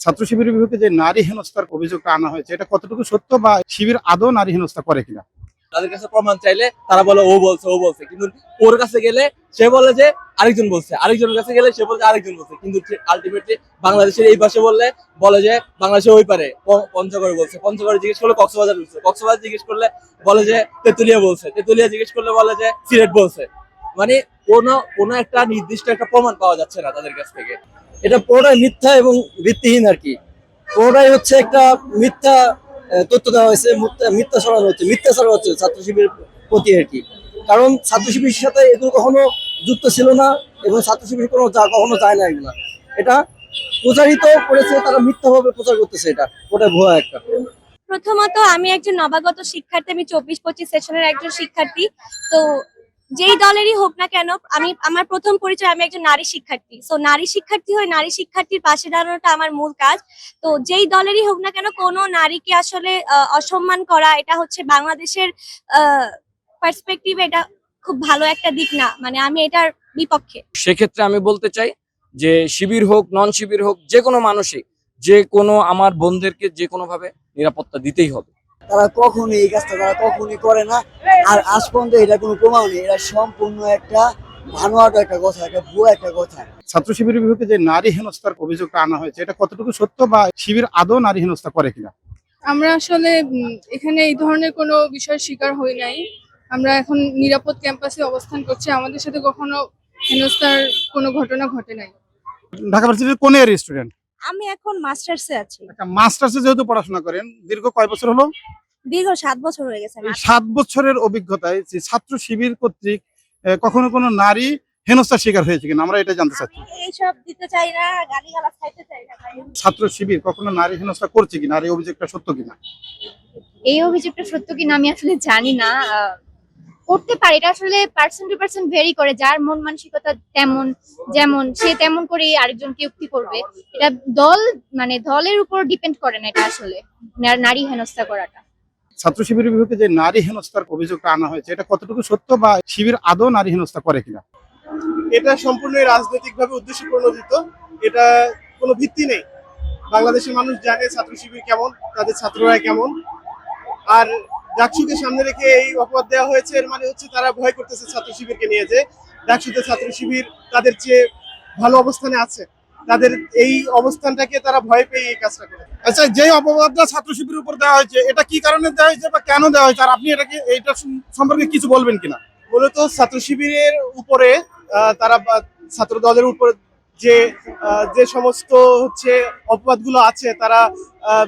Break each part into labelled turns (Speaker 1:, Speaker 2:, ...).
Speaker 1: ছাত্র শিবিরের বিরুদ্ধে যে নারী হেনস্থার অভিযোগটা আনা হয়েছে, এটা কতটুকু সত্য বা শিবির আদৌ নারী হেনস্থা করে কিনা?
Speaker 2: তাদের কাছে প্রমাণ চাইলে তারা বলে, ও বলছে ও বলছে। কিন্তু ওর কাছে গেলে সে বলে যে আরেকজন বলছে। আরেকজনের কাছে গেলে সে বলে যে আরেকজন বলছে। কিন্তু আলটিমেটলি বাংলাদেশের এই পাশে বললে, বলে যে বাংলাদেশে ওই পারে পঞ্চগড়ে বলছে। পঞ্চগড়ে জিজ্ঞেস করলে কক্সবাজার বলছে। কক্সবাজার জিজ্ঞেস করলে বলে যে তেতুলিয়া বলছে। তেতুলিয়া জিজ্ঞেস করলে বলে যে সিলেট বলছে। মানে কোনো কোনো একটা নির্দিষ্ট একটা প্রমাণ পাওয়া যাচ্ছে না তাদের কাছ থেকে।
Speaker 3: এটা পুরোটাই মিথ্যা এবং ভিত্তিহীন আর কি। পুরোটাই হচ্ছে একটা মিথ্যা তথ্য দেওয়া হয়েছে মিথ্যা- মিথ্যা ছড়ানো হচ্ছে মিথ্যা ছড়ানো হচ্ছে ছাত্র শিবিরের প্রতি আর কি। কারণ ছাত্র শিবিরের সাথে এগুলো কখনো যুক্ত ছিল না এবং ছাত্র শিবির কোনো যা- কখনো যায় না এগুলা। এটা প্রচারিত করেছে তারা মিথ্যাভাবে প্রচার করতেছে এটা। ওটা ভুয়া একটা।
Speaker 4: প্রথমত আমি একজন নবাগত শিক্ষার্থী আমি চব্বিশ পঁচিশ সেশনের একজন শিক্ষার্থী। তো যেই দলেরই হোক না কেন, আমি, আমার প্রথম পরিচয়, আমি একজন নারী শিক্ষার্থী। তো নারী শিক্ষার্থী হয়ে নারী শিক্ষার্থীর পাশে দাঁড়ানোটা আমার মূল কাজ। তো যেই দলেরই হোক না কেন, কোনো নারীকে আসলে অসম্মান করা, এটা হচ্ছে বাংলাদেশের পার্সপেক্টিভে এটা খুব ভালো একটা দিক না। মানে আমি এটার বিপক্ষে।
Speaker 5: সেক্ষেত্রে আমি বলতে চাই যে, শিবির হোক নন শিবির হোক, যে কোনো মানুষই, যে কোনো আমার বোনদেরকে যে কোনো ভাবে নিরাপত্তা দিতেই হবে।
Speaker 3: তারা কখনো এই কাজটা তারা কখনই করে না। আর আজ পর্যন্ত এটা কোনো প্রমাণ নেই এটা সম্পূর্ণ একটা ভানোয়াটা একটা কথা একটা ভুয়া একটা কথা।
Speaker 1: ছাত্র শিবিরের বিরুদ্ধে যে নারী হেনস্থার অভিযোগটা আনা হয়েছে এটা কতটুকু সত্য বা শিবির আদৌ নারী হেনস্থা করে কিনা?
Speaker 6: আমরা আসলে এখানে এই ধরনের কোনো বিষয় শিকার হই নাই। আমরা এখন নিরাপদ ক্যাম্পাসে অবস্থান করছি আমাদের সাথে কখনো হেনস্থার কোনো ঘটনা ঘটে নাই।
Speaker 1: ঢাকা ভার্সিটির কোন ইয়ার স্টুডেন্ট
Speaker 4: আমি এখন মাস্টার্সে আছি।
Speaker 1: একটা মাস্টার্সে যেহেতু পড়াশোনা করেন দীর্ঘ কয় বছর হলো?
Speaker 4: দীর্ঘ সাত বছর হয়ে গেছে
Speaker 1: এই সাত বছরের অভিজ্ঞতায় যে ছাত্র শিবির কর্তৃক কখনো কোনো নারী হেনস্থার শিকার হয়েছে কিনা? আমরা এটা জানতে চাচ্ছি।
Speaker 4: এইসব দিতে চাই না গালি গালাজ খাইতে চাই না ভাই।
Speaker 1: ছাত্র শিবির কখনো নারী হেনস্থা করছে কিনা? আর এই অভিযোগটা সত্য কিনা?
Speaker 7: এই অভিযোগটা সত্য কিনা আমি আসলে জানি না। আহ, করতে পারে এটা আসলে পার্সন টু পার্সন ভেরি করে যার মন মানসিকতা তেমন যেমন সে তেমন করে আরেকজনকে উক্তি করবে। এটা দল মানে দলের উপর ডিপেন্ড করে না এটা আসলে না- নারী হেনস্থা করাটা।
Speaker 1: ছাত্র শিবিরের বিরুদ্ধে যে নারী হেনস্থার অভিযোগটা আনা হয়েছে এটা কতটুকু সত্য বা শিবির আদৌ নারী হেনস্থা করে কিনা?
Speaker 8: এটা সম্পূর্ণই রাজনৈতিকভাবে উদ্দেশ্য প্রণোদিত এটা কোনো ভিত্তি নেই। বাংলাদেশের মানুষ জানে ছাত্র শিবির কেমন তাদের ছাত্ররা কেমন আর ডাকসুকে সামনে রেখে এই অপবাদ দেওয়া হয়েছে এর মানে হচ্ছে তারা ভয় করতেছে ছাত্র শিবিরকে নিয়ে যে ডাকসুতে ছাত্র শিবির তাদের চেয়ে ভালো অবস্থানে আছে তাদের এই অবস্থানটাকে তারা ভয় পেয়ে এই কাজটা করে।
Speaker 1: আচ্ছা যে অপবাদটা ছাত্র শিবিরের উপর দেওয়া হয়েছে এটা কি কারণে দেওয়া হয়েছে বা কেন দেওয়া হয়েছে? আর আপনি এটাকে এইটা সম্পর্কে কিছু বলবেন কিনা?
Speaker 8: মূলত ছাত্র শিবিরের উপরে আহ, তারা বা- ছাত্র দলের উপর যে যে সমস্ত হচ্ছে অপবাদগুলো আছে তারা আহ,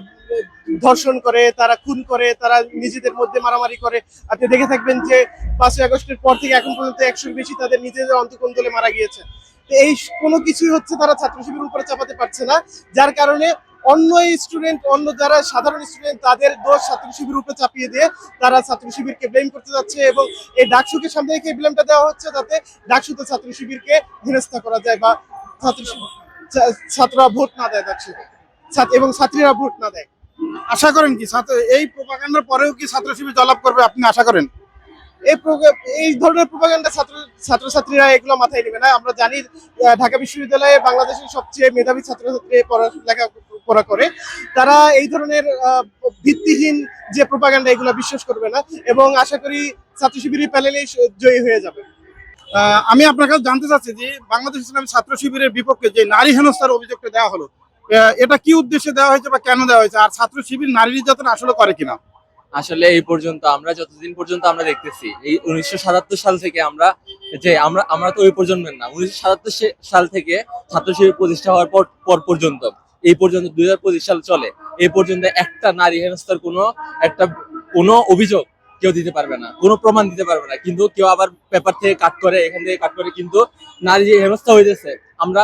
Speaker 8: ধর্ষণ করে, তারা খুন করে, তারা নিজেদের মধ্যে মারামারি করে। আপনি দেখে থাকবেন যে পাঁচই আগস্টের পর থেকে এখন পর্যন্ত একশোর বেশি তাদের নিজেদের অন্তকোন্দলে মারা গিয়েছে। এই কোনো কিছুই হচ্ছে তারা ছাত্র শিবিরের উপরে চাপাতে পারছে না, যার কারণে অন্য স্টুডেন্ট অন্য যারা সাধারণ স্টুডেন্ট তাদের দোষ ছাত্র শিবির উপরে চাপিয়ে দিয়ে তারা ছাত্র শিবিরকে ব্লেম করতে যাচ্ছে এবং এই ডাকসুকে সামনে রেখে ব্লেমটা দেওয়া হচ্ছে যাতে ডাকসুতে ছাত্র শিবিরকে হেনস্থা করা যায় বা ছাত্র ছাত্ররা ভোট না দেয় ডাকসুতে এবং ছাত্রীরা ভোট না দেয়।
Speaker 1: আশা করেন কি? ছাত্র এই প্রপাগান্ডার পরেও কি ছাত্র শিবির জলাপ করবে আপনি আশা করেন?
Speaker 8: এই এই ধরনের প্রোপাগান্ডা ছাত্র ছাত্রছাত্রীরা এগুলো মাথায় নেবে না। আমরা জানি ঢাকা বিশ্ববিদ্যালয়ে বাংলাদেশের সবচেয়ে মেধাবী ছাত্রছাত্রী পড়ালেখা করা করে। তারা এই ধরনের ভিত্তিহীন যে প্রোপাগান্ডা, এগুলো বিশ্বাস করবে না এবং আশা করি ছাত্র শিবিরের প্যানেলেই জয়ী হয়ে যাবে।
Speaker 1: আমি আপনার কাছে জানতে চাচ্ছি যে বাংলাদেশ ছাত্র শিবিরের বিপক্ষে যে নারী হেনস্থার অভিযোগটা দেওয়া হলো এটা কি উদ্দেশ্যে দেওয়া হয়েছে বা কেন দেওয়া হয়েছে? আর ছাত্র শিবির নারী নির্যাতন আসলে করে কিনা?
Speaker 2: আসলে এই পর্যন্ত আমরা যতদিন পর্যন্ত আমরা দেখতেছি, এই উনিশশো সাতাত্তর সাল থেকে আমরা যে আমরা আমরা তো ওই প্রজন্মের না, উনিশশো সাতাত্তর সাল থেকে ছাত্র শিবির প্রতিষ্ঠা হওয়ার পর পর পর্যন্ত, এই পর্যন্ত দুই হাজার পঁচিশ সাল চলে, এই পর্যন্ত একটা নারী হেনস্থার কোনো একটা, কোনো অভিযোগ কেউ দিতে পারবে না, কোনো প্রমাণ দিতে পারবে না, কিন্তু কেউ আবার পেপার থেকে কাট করে, এখান থেকে কাট করে, কিন্তু নারী যে হেনস্থা হইতেছে, আমরা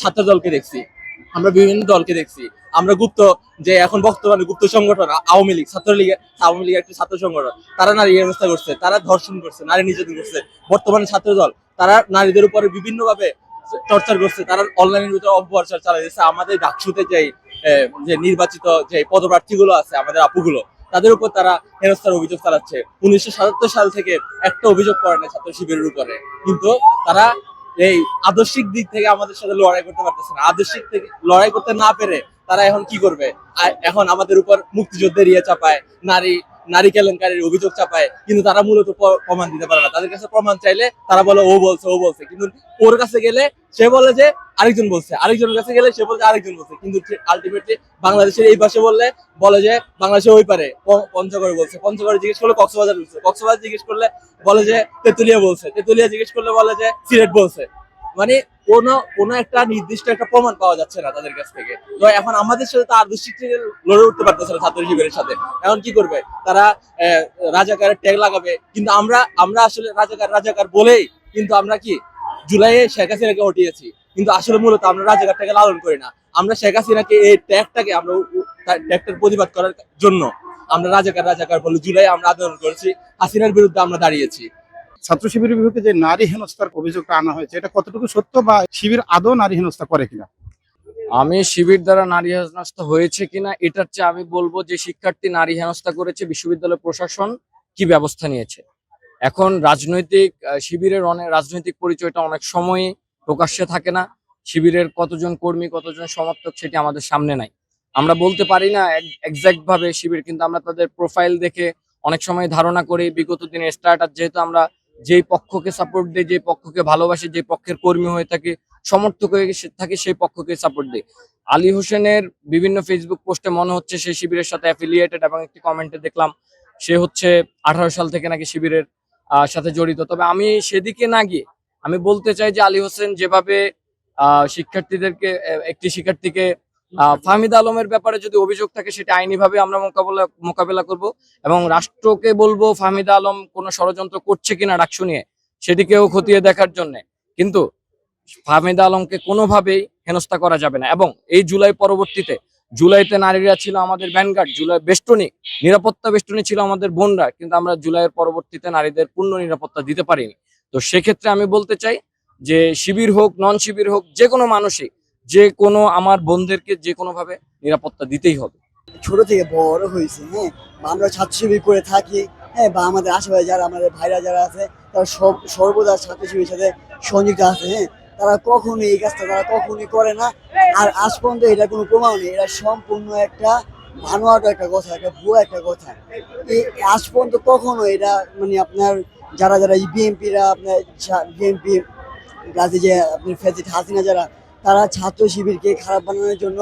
Speaker 2: ছাত্র দলকে দেখছি। আমরা বিভিন্ন দলকে দেখছি। আমরা গুপ্ত, যে এখন বর্তমানে গুপ্ত সংগঠন, আওয়ামী লীগ ছাত্রলীগের আওয়ামী লীগের একটা ছাত্র সংগঠন। তারা নারী হেনস্থা করছে, তারা ধর্ষণ করছে, নারী নির্যাতন করছে। বর্তমানে ছাত্র দল, তারা নারীদের উপরে বিভিন্ন ভাবে টর্চার করছে, তারা অনলাইনের ভিতরে অপপ্রচার চালাইছে আমাদের ডাকসুতে যেই যে নির্বাচিত যে পদপ্রার্থীগুলো আছে, আমাদের আপুগুলো, তাদের উপর তারা হেনস্থার অভিযোগ চালাচ্ছে। উনিশশো সাতাত্তর সাল থেকে একটা অভিযোগ করে না ছাত্র শিবিরের উপরে। কিন্তু তারা এই আদর্শিক দিক থেকে আমাদের সাথে লড়াই করতে পারতেছে না। আদর্শিক থেকে লড়াই করতে না পেরে তারা এখন কি করবে? এখন আমাদের উপর মুক্তিযুদ্ধের ইয়ে চাপায়, নারী নারী কেলেঙ্কারির অভিযোগ চাপায়, কিন্তু তারা মূলত প্রমাণ দিতে পারে না। তাদের কাছে প্রমাণ চাইলে তারা বলে, ও বলছে ও বলছে। কিন্তু ওর কাছে গেলে সে বলে যে, আরেকজন বলছে। আরেকজনের কাছে গেলে সে বলে যে, আরেকজন বলছে। কিন্তু আলটিমেটলি বাংলাদেশের এই পাশে বললে, বলে যে, বাংলাদেশে ওই পারে। পঞ্চগড়ে বলছে। পঞ্চগড়ে জিজ্ঞেস করলে কক্সবাজার বলছে। কক্সবাজার জিজ্ঞেস করলে বলে যে, তেতুলিয়া বলছে। তেতুলিয়া জিজ্ঞেস করলে বলে যে, সিলেট বলছে। মানে কোন কোন একটা নির্দিষ্ট একটা প্রমাণ পাওয়া যাচ্ছে না তাদের কাছ থেকে। তো এখন আমাদের সাথে তো আর দুষ্টিতে লড়ে উঠতে পারতেছে না ছাত্র শিবিরের সাথে। এখন কি করবে? তারা রাজাকারের ট্যাগ লাগাবে। কিন্তু আমরা আমরা আসলে রাজাকার রাজাকার বলেই কিন্তু আমরা কি জুলাইয়ে শেখ হাসিনাকে হটিয়েছি। কিন্তু আসলে মূলত আমরা রাজাকারটাকে লালন করি না। আমরা শেখ হাসিনাকে এই ট্যাগটাকে আমরা তার ট্যাগটার প্রতিবাদ করার জন্য আমরা রাজাকার রাজাকার বলে জুলাই আমরা আন্দোলন করেছি। হাসিনার বিরুদ্ধে আমরা দাঁড়িয়েছি।
Speaker 1: ছাত্র শিবিরের বিপক্ষে যে নারী হেনস্থার অভিযোগটা আনা হয়েছে, এটা কতটুকু সত্য বা শিবির আদৌ নারী হেনস্থা করে কিনা?
Speaker 5: আমি শিবির দ্বারা নারী হেনস্থা হয়েছে কিনা, এটার চেয়ে আমি বলব যে শিক্ষার্থী নারী হেনস্থা করেছে, বিশ্ববিদ্যালয় প্রশাসন কি ব্যবস্থা নিয়েছে। এখন রাজনৈতিক শিবিরের অনেক রাজনৈতিক পরিচয়টা অনেক সময় প্রকাশ্যে থাকে না। শিবিরের কতজন কর্মী, কতজন সমর্থক সেটি আমাদের সামনে নাই। আমরা বলতে পারি না এক্সাক্ট ভাবে শিবির, কিন্তু আমরা তাদের প্রোফাইল দেখে অনেক সময় ধারণা করি। বিগত দিনের স্টার্টার যেহেতু আমরা যেই পক্ষকে সাপোর্ট দিই যে পক্ষকে ভালোবাসে যে পক্ষের কর্মী হয়ে থাকে, সমর্থক হয়ে থাকে, সেই পক্ষকে সাপোর্ট দেয়। আলী হোসেনের বিভিন্ন ফেসবুক পোস্টে মনে হচ্ছে সে শিবিরের সাথে অ্যাফিলিয়েটেড এবং একটি কমেন্টে দেখলাম, সে হচ্ছে আঠারো সাল থেকে নাকি শিবিরের সাথে জড়িত। তবে আমি সেদিকে না গিয়ে, আমি বলতে চাই যে আলী হোসেন যেভাবে শিক্ষার্থীদেরকে একটি শিক্ষার্থীকে ফাহমিদ আলমের ব্যাপারে যদি অভিযোগ থাকে, সেটা আইনিভাবে আমরা মোকাবেলা মোকাবেলা করব এবং রাষ্ট্রকে বলব ফাহমিদ আলম কোনো ষড়যন্ত্র করছে কিনা ডাকসু নিয়ে সেটিকেও খতিয়ে দেখার জন্য। কিন্তু ফাহমিদ আলমকে কোনোভাবেই হেনস্থা করা যাবে না। এবং এই জুলাই পরবর্তীতে, জুলাইতে নারীরা ছিল আমাদের ভ্যানগার্ড, জুলাই বেষ্টনী, নিরাপত্তা বেষ্টনী ছিল আমাদের বোনরা, কিন্তু আমরা জুলাইয়ের পরবর্তীতে নারীদের পূর্ণ নিরাপত্তা দিতে পারিনি। তো সেক্ষেত্রে আমি বলতে চাই যে, শিবির হোক নন শিবির হোক, যে কোনো মানুষই যে কোনো আমার বোনদেরকে যে কোনো ভাবে নিরাপত্তা দিতেই হবে।
Speaker 3: ছোট থেকে বড় হয়েছে হ্যাঁ? আমরা ছাত্র শিবির করে থাকি হ্যাঁ? বা আমাদের আশেপাশে যারা, আমাদের ভাইরা যারা আছে, তারা সব, সর্বদা ছাত্র শিবিরের সাথে সংযুক্ত আছে হ্যাঁ? তারা কখনোই এই কাজটা তারা কখনোই করে না। আর আজ পর্যন্ত এটা কোনো প্রমাণ নেই, এটা সম্পূর্ণ একটা ভানোয়াটা একটা কথা, একটা ভুয়া একটা কথা। এই আজ পর্যন্ত কখনো এটা মানে আপনার যারা যারা বিএনপিরা আপনার বিএনপি প্লাসে যে আপনার ফেজিট হাসিনা যারা তারা ছাত্র শিবিরকে খারাপ বানানোর জন্য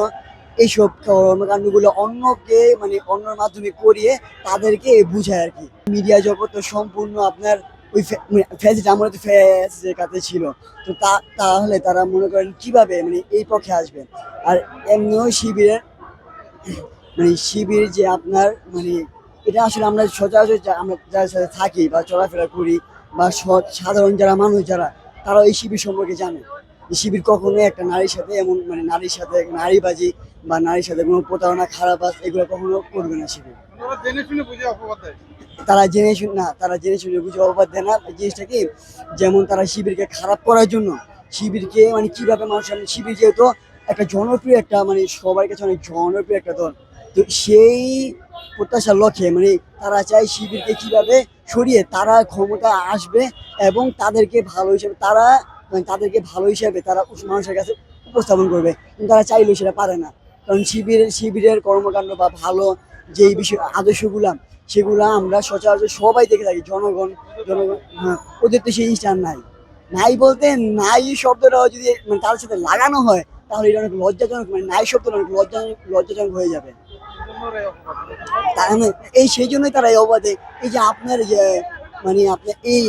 Speaker 3: এইসব কর্মকাণ্ডগুলো অন্যকে মানে অন্যর মাধ্যমে করিয়ে তাদেরকে বুঝায় আর কি। মিডিয়া জগৎ তো সম্পূর্ণ আপনার ওই ফেজিট আমরা তো ফেজের কাছে ছিল। তো তা, তাহলে তারা মনে করেন কীভাবে মানে এই পক্ষে আসবেন আর এমনিও শিবিরের মানে শিবির যে আপনার মানে এটা আসলে আমরা সচরাচর আমরা যার সাথে থাকি বা চলাফেরা করি বা সাধারণ যারা মানুষ যারা তারা এই শিবির সম্পর্কে জানে। শিবির কখনোই একটা নারীর সাথে এমন মানে নারীর সাথে নারীবাজি বা নারীর সাথে কোনো প্রতারণা খারাপ আস এগুলো কখনো করবে না শিবির।
Speaker 1: অপবাদ।
Speaker 3: তারা জেনে শুনে না তারা জেনে শুনে বুঝে অবাদ দেয় না। জিনিসটা কি? যেমন তারা শিবিরকে খারাপ করার জন্য শিবিরকে মানে কীভাবে মানুষ শিবির যেহেতু একটা জনপ্রিয় একটা মানে সবার কাছে অনেক জনপ্রিয় একটা দল। তো সেই প্রত্যাশার লক্ষ্যে মানে তারা চায় শিবিরকে কীভাবে সরিয়ে তারা ক্ষমতা আসবে এবং তাদেরকে ভালো হিসেবে তারা তাদেরকে ভালো হিসেবে তারা মানুষের কাছে উপস্থাপন করবে। কিন্তু তারা চাইলেও সেটা পারে না। কারণ শিবিরের শিবিরের কর্মকাণ্ড বা ভালো যেই বিষয় আদর্শগুলা সেগুলা আমরা সচরাচর সবাই দেখে থাকি। জনগণ জনগণ হ্যাঁ, ওদের তো সেই জিনিসটা নাই। নাই বলতে নাই শব্দটা যদি মানে তার সাথে লাগানো হয় তাহলে এটা অনেক লজ্জাজনক মানে নাই শব্দটা অনেক লজ্জাজনক লজ্জাজনক হয়ে যাবে। মানে এই সেই জন্যই তারা এই অবাধে এই যে আপনার যে মানে আপনার এই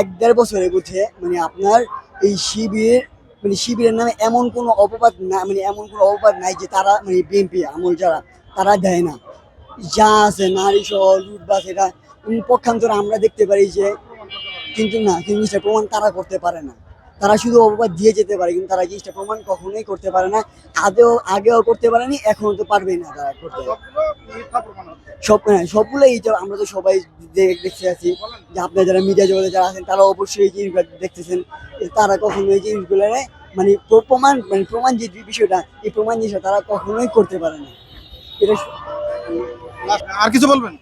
Speaker 3: এক দেড় বছরের মধ্যে মানে আপনার এই শিবির মানে শিবিরের নামে এমন কোনো অপবাদ না মানে এমন কোনো অপবাদ নাই যে তারা মানে বিএনপি, আমল যারা, তারা দেয় না। যা আছে, নারী সহ লুটবাস এটা পক্ষান্তরে আমরা দেখতে পারি যে কিন্তু না, কিন্তু জিনিসটা প্রমাণ তারা করতে পারে না। তারা শুধু অপবাদ দিয়ে যেতে পারে, কিন্তু তারা জিনিসটা প্রমাণ কখনোই করতে পারে না। আদেও আগেও করতে পারেনি এখনও তো পারবেই না তারা করতে। সব হ্যাঁ সবগুলোই আমরা তো সবাই দেখতে আছি। যে আপনার যারা মিডিয়া জগতে যারা আছেন তারা অবশ্যই এই জিনিসগুলো দেখতেছেন। তারা কখনো এই জিনিসগুলো মানে প্রমাণ মানে প্রমাণ যে বিষয়টা এই প্রমাণ জিনিসটা তারা কখনোই করতে পারে না। এটা
Speaker 1: আর কিছু বলবেন?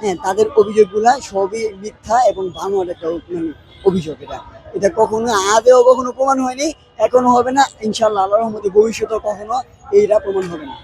Speaker 3: হ্যাঁ তাদের অভিযোগগুলা সবই মিথ্যা এবং বানোয়ার একটা মানে অভিযোগ এটা। এটা কখনো আদেও কখনো প্রমাণ হয়নি এখনও হবে না। ইনশাল্লাহ আল্লাহর রহমতে ভবিষ্যতেও কখনো এইটা প্রমাণ হবে না।